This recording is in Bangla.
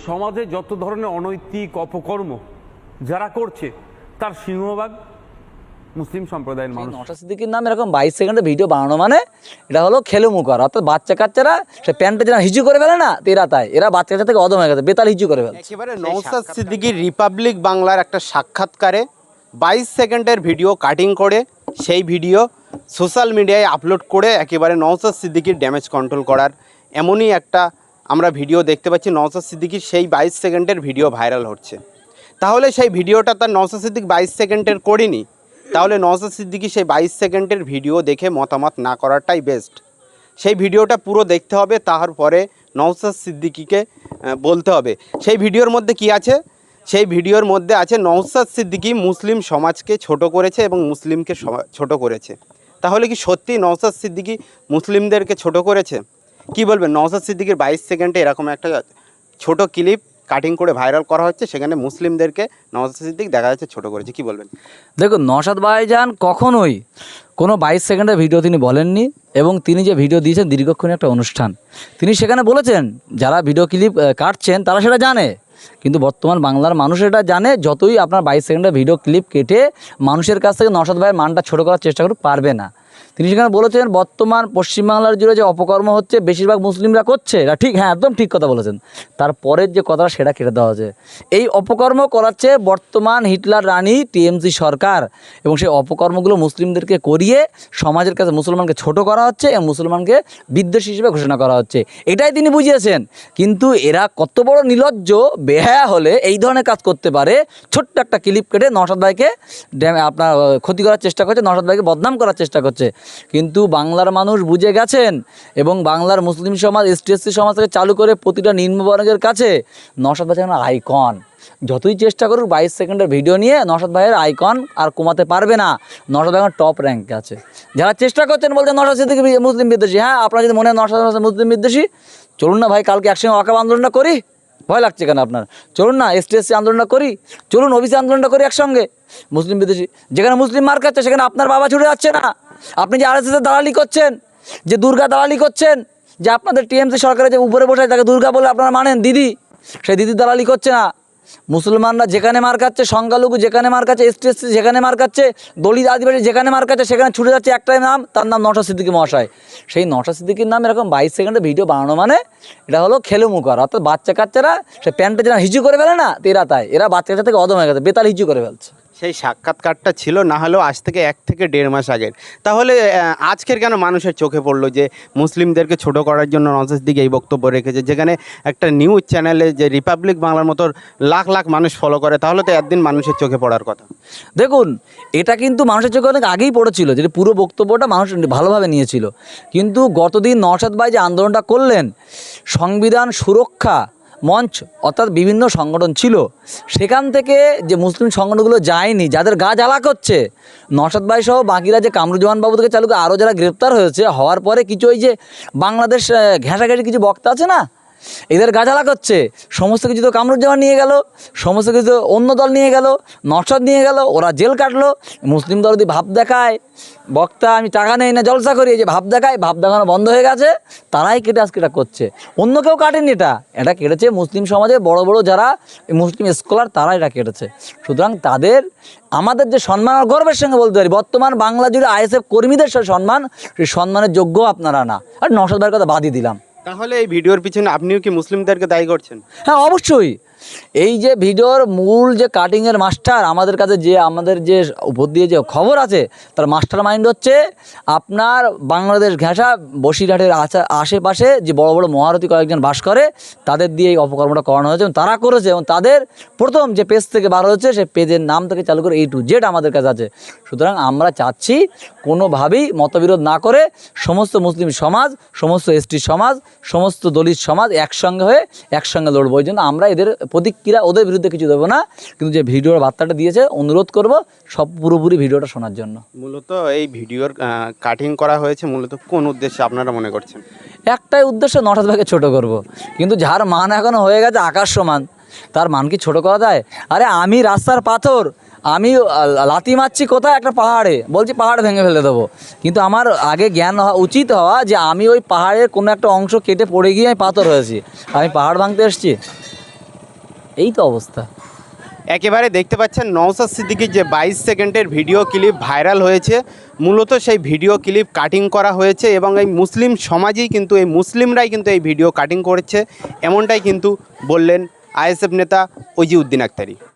সমাজে যত ধরনের অনৈতিক অপকর্ম যারা করছে তার সিংহভাগ মুসলিম সম্প্রদায়ের মানুষ। নটা সিদ্দিকির নাম এরকম বাইশ সেকেন্ডের ভিডিও বানানো মানে এটা হলো খেলুমু করা অর্থাৎ বাচ্চা কাচ্চারা সে প্যান্টে যারা হিজু করে ফেলে না তেরা তাই। এরা বাচ্চা কাচ্চা থেকে অদম হয়ে গেছে বেতাল হিজু করে ফেলে একেবারে নৌসাদ সিদ্দিকীর রিপাবলিক বাংলার একটা সাক্ষাৎকারে বাইশ সেকেন্ডের ভিডিও কাটিং করে সেই ভিডিও সোশ্যাল মিডিয়ায় আপলোড করে একেবারে নৌসাদ সিদ্দিকীর ড্যামেজ কন্ট্রোল করার এমনই একটা আমরা ভিডিও দেখতে পাচ্ছি নৌসাদ সিদ্দিকীর সেই বাইশ সেকেন্ডের ভিডিও ভাইরাল হচ্ছে। তাহলে সেই ভিডিওটা তার নৌসাদ সিদ্দিক বাইশ সেকেন্ডের করিনি। তাহলে নৌসাদ সিদ্দিকি সেই বাইশ সেকেন্ডের ভিডিও দেখে মতামত না করাটাই বেস্ট সেই ভিডিওটা পুরো দেখতে হবে তারপরে নওসাদ সিদ্দিকিকে বলতে হবে। সেই ভিডিওর মধ্যে কি আছে? সেই ভিডিওর মধ্যে আছে নওসাদ সিদ্দিকি মুসলিম সমাজকে ছোট করেছে এবং মুসলিমকে ছোট করেছে। তাহলে কি সত্যি নওসাদ সিদ্দিকি মুসলিমদেরকে ছোট করেছে? কি বলবেন? নওসাদ সিদ্দিকির বাইশ সেকেন্ডে এরকম একটা ছোট ক্লিপ কাটিং করে ভাইরাল করা হচ্ছে, সেখানে মুসলিমদেরকে নওসাদ সিদ্দিক দেখা যাচ্ছে ছোট করেছে। কি বলবেন? দেখুন নশাদ ভাইজান কখনোই কোনো বাইশ সেকেন্ডের ভিডিও তিনি বলেননি এবং তিনি যে ভিডিও দিয়েছেন দীর্ঘক্ষণ একটা অনুষ্ঠান, তিনি সেখানে বলেছেন, যারা ভিডিও ক্লিপ কাটছেন তারা সেটা জানে। কিন্তু বর্তমান বাংলার মানুষ এটা জানে, যতই আপনার বাইশ সেকেন্ডের ভিডিও ক্লিপ কেটে মানুষের কাছ থেকে নশাদ ভাইয়ের মানটা ছোটো করার চেষ্টা করুক, পারবে না। তিনি সেখানে বলেছেন, বর্তমান পশ্চিমবাংলার জুড়ে যে অপকর্ম হচ্ছে, বেশিরভাগ মুসলিমরা করছে। এটা ঠিক হ্যাঁ একদম ঠিক কথা বলেছেন। তারপরের যে কথাটা, সেটা কেটে দেওয়া হয়েছে। এই অপকর্ম করাচ্ছে বর্তমান হিটলার রানী, টিএমসি সরকার, এবং সেই অপকর্মগুলো মুসলিমদেরকে করিয়ে সমাজের কাছে মুসলমানকে ছোট করা হচ্ছে, এবং মুসলমানকে বিদ্বেষী হিসেবে ঘোষণা করা হচ্ছে। এটাই তিনি বুঝিয়েছেন। কিন্তু এরা কত বড় নির্লজ্জ বেহায়া হলে এই ধরনের কাজ করতে পারে। ছোট্ট একটা ক্লিপ কেটে নশাদ ভাইকে আপনার, ক্ষতি করার চেষ্টা করছে নশাদ ভাইকে বদনাম করার চেষ্টা করছে। কিন্তু বাংলার মানুষ বুঝে গেছেন এবং বাংলার মুসলিম সমাজ এসটি এসসি সমাজ থেকে চালু করে প্রতিটা নিম্নবর্গের কাছে নশাদ ভাই যেন আইকন। যতই চেষ্টা করুক, বাইশ সেকেন্ডের ভিডিও নিয়ে নশাদ ভাইয়ের আইকন আর কমাতে পারবে না। নশাদ ভাই এখন টপ র্যাঙ্কে আছে। যারা চেষ্টা করছেন বলছেন নশাদ সিদ্দিকি মুসলিম বিদ্বেষী। হ্যাঁ আপনার যদি মনে হয় নশাদ মুসলিম বিদ্বেষী, চলুন না ভাই, কালকে একসঙ্গে অকাব আন্দোলনটা করি। ভয় লাগছে কেন আপনার? চলুন না এসটি এসসি আন্দোলনটা করি, চলুন ওবিসি আন্দোলনটা করি একসঙ্গে। মুসলিম বিদেশি যেখানে মুসলিম মার খাচ্ছে, সেখানে আপনার বাবা ছুটে যাচ্ছে না। আপনি যে আরএসএস এর দালালি করছেন, যে দুর্গা দালালি করছেন, যে আপনাদের টিএমসি সরকারের যে উপরে বসে তাকে দুর্গা বলে আপনারা মানেন, দিদি, সেই দিদি দালালি করছে না। মুসলমানরা যেখানে মার খাচ্ছে, সংখ্যালঘু যেখানে মার খাচ্ছে এসটি এসসি যেখানে মার খাচ্ছে, দলিত আদিবাসী যেখানে মার খাচ্ছে, সেখানে ছুটে যাচ্ছে একটাই নাম, তার নাম নটা সিদ্দিকী মহাশয়। সেই নটা সিদ্দিকির নাম এরকম বাইশ সেকেন্ডে ভিডিও বানানো মানে এটা হলো খেলুমু করা অর্থাৎ বাচ্চা কাচ্চারা সে প্যান্টে যারা হিজু করে ফেলে না তেরা তাই। এরা বাচ্চা কাচ্চা থেকে অদম হয়ে গেছে, বেতাল হিজু করে ফেলছে। সেই সাক্ষাৎকারটা ছিল, না হলেও আজ থেকে এক থেকে দেড় মাস আগের তাহলে আজকের কেন মানুষের চোখে পড়ল যে মুসলিমদেরকে ছোট করার জন্য নজর দিকে এই বক্তব্য রেখেছে? যেখানে একটা নিউজ চ্যানেলে যে রিপাবলিক বাংলার মতো লাখ লাখ মানুষ ফলো করে, তাহলে তো একদিন মানুষের চোখে পড়ার কথা। দেখুন, এটা কিন্তু মানুষের চোখে অনেক আগেই পড়েছিল যেটা পুরো বক্তব্যটা মানুষ ভালোভাবে নিয়েছিল। কিন্তু গতদিন নওশাদ ভাই যে আন্দোলনটা করলেন, সংবিধান সুরক্ষা মঞ্চ, অর্থাৎ বিভিন্ন সংগঠন ছিল, সেখান থেকে যে মুসলিম সংগঠনগুলো যায়নি, যাদের গা জ্বালা করছে নসাদ ভাই সহ বাকিরা যে কামরুজ্জামান বাবু থেকে চালু করে আরও যারা গ্রেপ্তার হয়েছে, হওয়ার পরে কিছু ওই যে বাংলাদেশ ঘেঁষাঘেঁষি কিছু বক্তা আছে না এদের গাজালা করছে। সমস্ত কিছু তো কামরুজ্জামান নিয়ে গেল, সমস্ত কিছু অন্য দল নিয়ে গেল নরসাদ নিয়ে গেল, ওরা জেল কাটলো, মুসলিম দল যদি ভাব দেখায়, বক্তা, আমি টাকা নেই না, জলসা করি যে ভাব দেখায়, ভাব দেখানো বন্ধ হয়ে গেছে, তারাই কেটে আজকে এটা করছে। অন্য কেউ কাটেনি এটা এটা কেটেছে মুসলিম সমাজে বড় বড় যারা মুসলিম স্কলার তারা এটা কেটেছে। সুতরাং তাদের, আমাদের যে সম্মান আর গর্বের সঙ্গে বলতে পারি, বর্তমান বাংলা জুড়ে আইএসএফ কর্মীদের সম্মান, সেই সম্মানের যোগ্য আপনারা না। আর নশাদ কথা বাদই দিলাম। তাহলে এই ভিডিওর পিছনে আপনিও কি মুসলিমদেরকে দায়ী করছেন? হ্যাঁ অবশ্যই। এই যে ভিডিওর মূল যে কাটিংয়ের মাস্টার আমাদের কাছে যে, আমাদের যে উপর দিয়ে যে খবর আছে, তার মাস্টার মাইন্ড হচ্ছে আপনার বাংলাদেশ ঘেঁষা বসিরহাটের আশেপাশে যে বড় বড় মহারথী কয়েকজন বাস করে, তাদের দিয়ে এই অপকর্মটা করানো হয়েছে এবং তারা করেছে এবং তাদের প্রথম যে পেজ থেকে বার হচ্ছে সে পেজের নাম থেকে চালু করে এই টু জেড আমাদের কাছে আছে। সুতরাং আমরা চাচ্ছি কোনোভাবেই মতবিরোধ না করে সমস্ত মুসলিম সমাজ, সমস্ত এসটি সমাজ, সমস্ত দলিত সমাজ একসঙ্গে হয়ে একসঙ্গে লড়বো। ওই জন্য আমরা এদের প্রতিক্রিয়া ওদের বিরুদ্ধে কিছু দেবো না। কিন্তু যে ভিডিওর বার্তাটা দিয়েছে অনুরোধ করব সব পুরোপুরি ভিডিওটা শোনার জন্য। মূলত এই ভিডিওর কাটিং করা হয়েছে মূলত কোন উদ্দেশ্যে আপনারা মনে করছেন? একটাই উদ্দেশ্য নটাত ভাগে ছোট করব। কিন্তু যার মান এখনও হয়ে গেছে আকাশ সমান তার মান কি ছোট করা যায়? আরে আমি রাস্তার পাথর আমি লাতি মারছি কোথায়? একটা পাহাড়ে। বলছি পাহাড় ভেঙে ফেলে দেবো। কিন্তু আমার আগে জ্ঞান হওয়া উচিত হওয়া যে আমি ওই পাহাড়ের কোনো একটা অংশ কেটে পড়ে গিয়ে আমি পাথর হয়েছি। আমি পাহাড় ভাঙতে এসেছি। এই তো অবস্থা। একেবারে দেখতে পাচ্ছেন নওসাদ সিদ্দিকির যে বাইশ সেকেন্ডের ভিডিও ক্লিপ ভাইরাল হয়েছে। মূলত সেই ভিডিও ক্লিপ কাটিং করা হয়েছে এবং এই মুসলিম সমাজেই কিন্তু, এই মুসলিমরাই কিন্তু এই ভিডিও কাটিং করেছে। এমনটাই কিন্তু বললেন আইএসএফ নেতা অজিউদ্দিন আক্তারি।